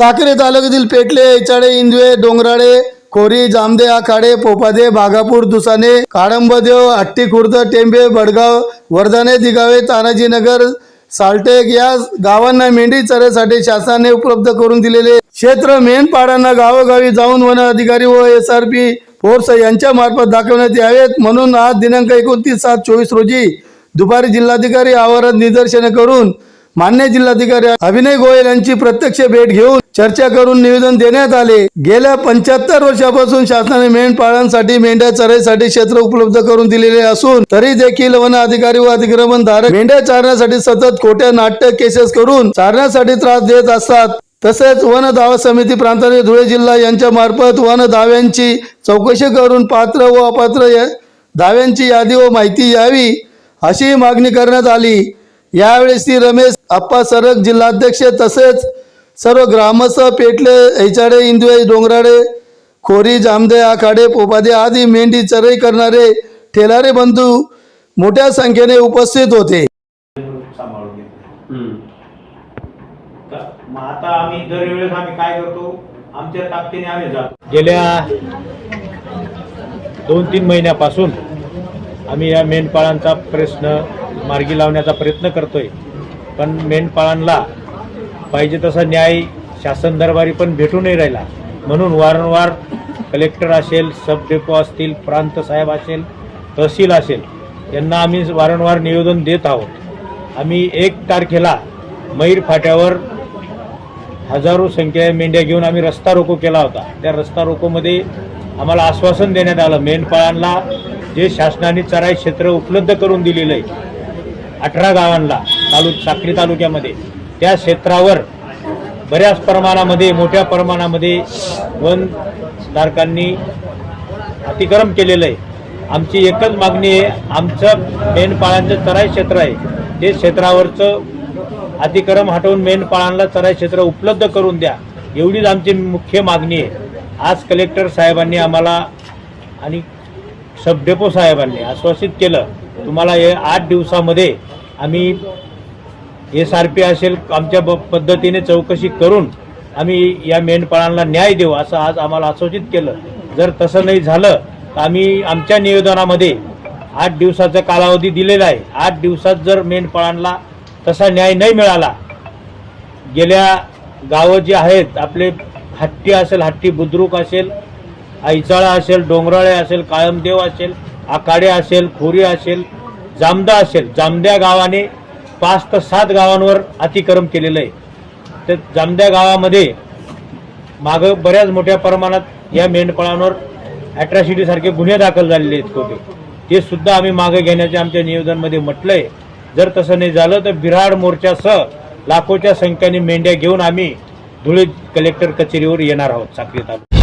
साखरे तालुक्यातील पेटले इचाडे इंदवे डोंगराळे खोरी जामदे आखाडे पोपादे भागापूर दुसाने काळंबदेव हट्टी खुर्द टेंबे बडगाव वर्धाने दिगावे तानाजीनगर साल्टेक या गावांना मेंढी चऱ्यासाठी शासनाने उपलब्ध करून दिलेले क्षेत्र मेनपाडांना गावोगावी जाऊन वन अधिकारी व एस आर पी फोर्स यांच्या मार्फत दाखवण्यात यावेत. म्हणून आज दिनांक एकोणतीस सात चोवीस रोजी दुपारी जिल्हाधिकारी आवारात निदर्शने करून मान्य जिल्हाधिकारी अभिनय गोयल यांची प्रत्यक्ष भेट घेऊन चर्चा करून निवेदन देण्यात आले. गेल्या पंच्याहत्तर वर्षापासून शासनाने मेंढपाळांसाठी मेंढ्या चराईसाठी क्षेत्र उपलब्ध करून दिलेले असून तरी देखील वन अधिकारी व अतिक्रमण धारक मेंढ्या चारण्यासाठी सतत खोट्या नाट्य केसेस करून चारण्यासाठी त्रास देत असतात. तसेच वन दावा समिती प्रांताने धुळे जिल्हा यांच्या मार्फत वन दाव्यांची चौकशी करून पात्र व अपात्र दाव्यांची यादी व माहिती यावी अशी मागणी करण्यात आली. यावेळी श्री रमेश आप्पा सरग जिल्हाध्यक्ष तसेच सर्व ग्रामस्थ पेटले ऐचाडे इंदवे डोंगराडे खोरी जामदे आखाडे पोपादे आदी मेंढी चरई करणारे ठेलारे बंधू मोठ्या संख्येने उपस्थित होते. सांभाळून घेतलं हम्म. तर मग आता आम्ही दरवेळेस आम्ही काय करतो? आमच्या ताकदीने आम्ही जातो. गेल्या दोन तीन महिन्यापासून आम्ही या मेंढपाळांचा प्रश्न मार्गी लावण्याचा प्रयत्न करतोय. पण मेंढपाळांना पाहिजे तसा न्याय शासन दरबारी पण भेटू नाही राहिला. म्हणून वारंवार कलेक्टर असेल सब डेपो असतील प्रांत साहेब असेल तहसील असेल यांना आम्ही वारंवार निवेदन देत आहोत. आम्ही एक तारखेला मयूर फाट्यावर हजारो संख्या मेंढ्या घेऊन आम्ही रस्ता रोको केला होता. त्या रस्ता रोकोमध्ये आम्हाला आश्वासन देण्यात आलं. मेंढपाळांना जे शासनाने चराई क्षेत्र उपलब्ध करून दिलेलं आहे अठरा गावांना तालु साक्री तालुक्यामध्ये. त्या क्षेत्रावर बऱ्याच प्रमाणामध्ये मोठ्या प्रमाणामध्ये वन धारकांनी अतिक्रम केलेलं आहे. आमची एकच मागणी आहे आमचं मेंढपाळांचं चराई क्षेत्र आहे. ते क्षेत्रावरचं अतिक्रम हटवून मेंढपाळांना चराई क्षेत्र उपलब्ध करून द्या. एवढीच आमची मुख्य मागणी आहे. आज कलेक्टर साहेबांनी आम्हाला आणि सबडेपो साहेबांनी आश्वासित केलं तुम्हाला हे आठ दिवसामध्ये आम्ही एस आर पी असेल आमच्या ब- पद्धतीने चौकशी करून आम्ही या मेंढपाळांना न्याय देऊ असं आज आम्हाला आश्वासित केलं. जर तसं नाही झालं तर आम्ही आमच्या निवेदनामध्ये आठ दिवसाचा कालावधी दिलेला आहे. आठ दिवसात जर मेंढपाळांना तसा न्याय नाही मिळाला गेल्या गावं जी आहेत आपले हट्टी असेल हट्टी बुद्रुक असेल ऐचाळा असेल डोंगराळे असेल काळमदेव असेल आकाडे असेल खोरी असेल जामदा असेल जामद्या गावाने पाच ते सात गावांवर अतिक्रम केलेलं आहे. तर जामद्या गावामध्ये मागं बऱ्याच मोठ्या प्रमाणात या मेंढपाळांवर ॲट्रॅसिटीसारखे गुन्हे दाखल झालेले आहेत खोटे ते सुद्धा आम्ही मागे घेण्याचे आमच्या निवेदनमध्ये म्हटलंय. जर तसं नाही झालं तर बिराड मोर्चासह लाखोच्या संख्येने मेंढ्या घेऊन आम्ही धुळे कलेक्टर कचेरीवर येणार आहोत साखरी तालुक्यात.